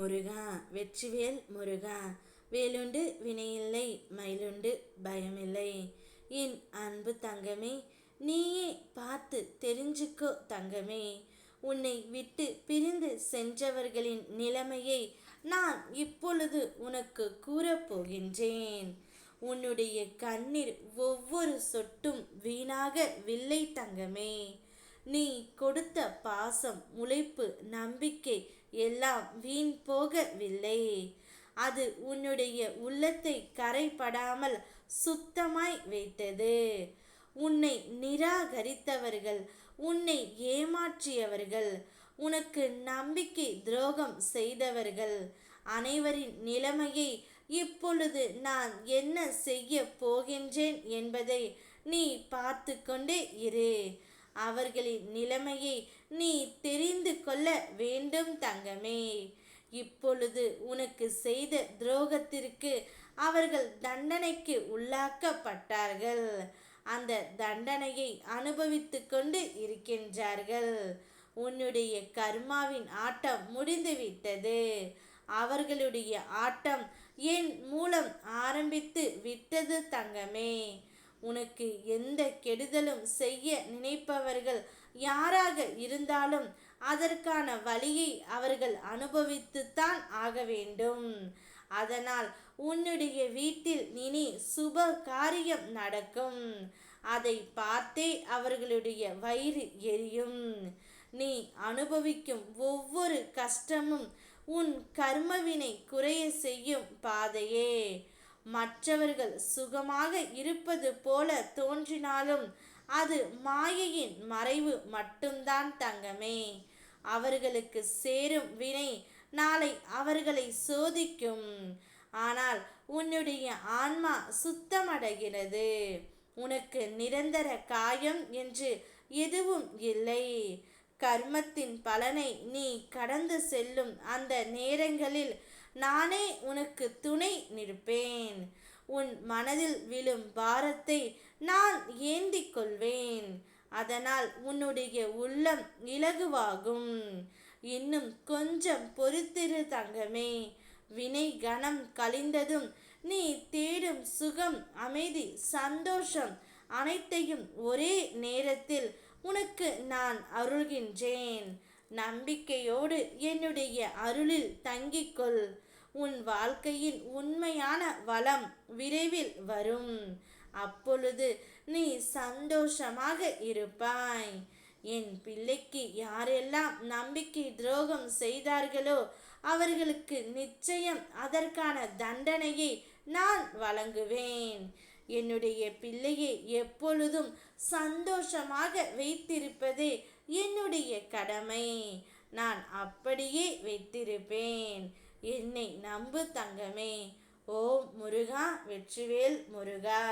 முருகா வெற்றிவேல் முருகா வேலுண்டு வினையில்லை மயிலுண்டு பயமில்லை. என் அன்பு தங்கமே நீயே பார்த்து தெரிஞ்சுக்கோ தங்கமே. உன்னை விட்டு பிரிந்து சென்றவர்களின் நிலைமையை நான் இப்பொழுது உனக்கு கூறப்போகின்றேன் உன்னுடைய கண்ணீர் ஒவ்வொரு சொட்டும் வீணாக வில்லை தங்கமே. நீ கொடுத்த பாசம் உழைப்பு நம்பிக்கை எல்லாம் வீண் போகவில்லை. அது உன்னுடைய உள்ளத்தை கரைப்படாமல் சுத்தமாய் வைத்தது. உன்னை நிராகரித்தவர்கள் உன்னை ஏமாற்றியவர்கள் உனக்கு நம்பிக்கை துரோகம் செய்தவர்கள் அனைவரின் நிலைமையை இப்பொழுது நான் என்ன செய்ய போகின்றேன் என்பதை நீ பார்த்து கொண்டே இரு. அவர்களின் நிலைமையை நீ தெரிந்து கொள்ள வேண்டும் தங்கமே. இப்பொழுது உனக்கு செய்த துரோகத்திற்கு அவர்கள் தண்டனைக்கு உள்ளாக்கப்பட்டார்கள். அந்த தண்டனையை அனுபவித்து கொண்டு இருக்கின்றார்கள். உன்னுடைய கர்மாவின் ஆட்டம் முடிந்துவிட்டது அவர்களுடைய ஆட்டம் என் மூலம் ஆரம்பித்து விட்டது தங்கமே. உனக்கு எந்த கெடுதலும் செய்ய நினைப்பவர்கள் யாராக இருந்தாலும் அதற்கான வழியை அவர்கள் அனுபவித்துத்தான் ஆக வேண்டும். அதனால் உன்னுடைய வீட்டில் இனி சுப காரியம் நடக்கும். அதை பார்த்தே அவர்களுடைய வயிறு எரியும். நீ அனுபவிக்கும் ஒவ்வொரு கஷ்டமும் உன் கர்மவினை குறைய செய்யும் பாதையே. மற்றவர்கள் சுகமாக இருப்பது போல தோன்றினாலும் அது மாயையின் மறைவு மட்டும்தான் தங்கமே. அவர்களுக்கு சேரும் வினை நாளை அவர்களை சோதிக்கும். ஆனால் உன்னுடைய ஆன்மா சுத்தமடைகிறது. உனக்கு நிரந்தர காயம் என்று எதுவும் இல்லை. கர்மத்தின் பலனை நீ கடந்து செல்லும் அந்த நேரங்களில் நானே உனக்கு துணை நிற்பேன். உன் மனதில் விழும் பாரத்தை நான் ஏந்தி கொள்வேன். அதனால் உன்னுடைய உள்ளம் இலகுவாகும். இன்னும் கொஞ்சம் பொறுத்திரு தங்கமே. வினை கணம் கழிந்ததும் நீ தேடும் சுகம் அமைதி சந்தோஷம் அனைத்தையும் ஒரே நேரத்தில் உனக்கு நான் அருள்கின்றேன். நம்பிக்கையோடு என்னுடைய அருளில் தங்கிக்கொள். உன் வாழ்க்கையின் உண்மையான வளம் விரைவில் வரும். அப்பொழுது நீ சந்தோஷமாக இருப்பாய். என் பிள்ளைக்கு யாரெல்லாம் நம்பிக்கை துரோகம் செய்தார்களோ அவர்களுக்கு நிச்சயம் அதற்கான தண்டனையை நான் வழங்குவேன். என்னுடைய பிள்ளையை எப்பொழுதும் சந்தோஷமாக வைத்திருப்பதே என்னுடைய கடமை. நான் அப்படியே வைத்திருப்பேன். என்னை நம்பு தங்கமே. ஓ முருகா வெற்றிவேல் முருகா.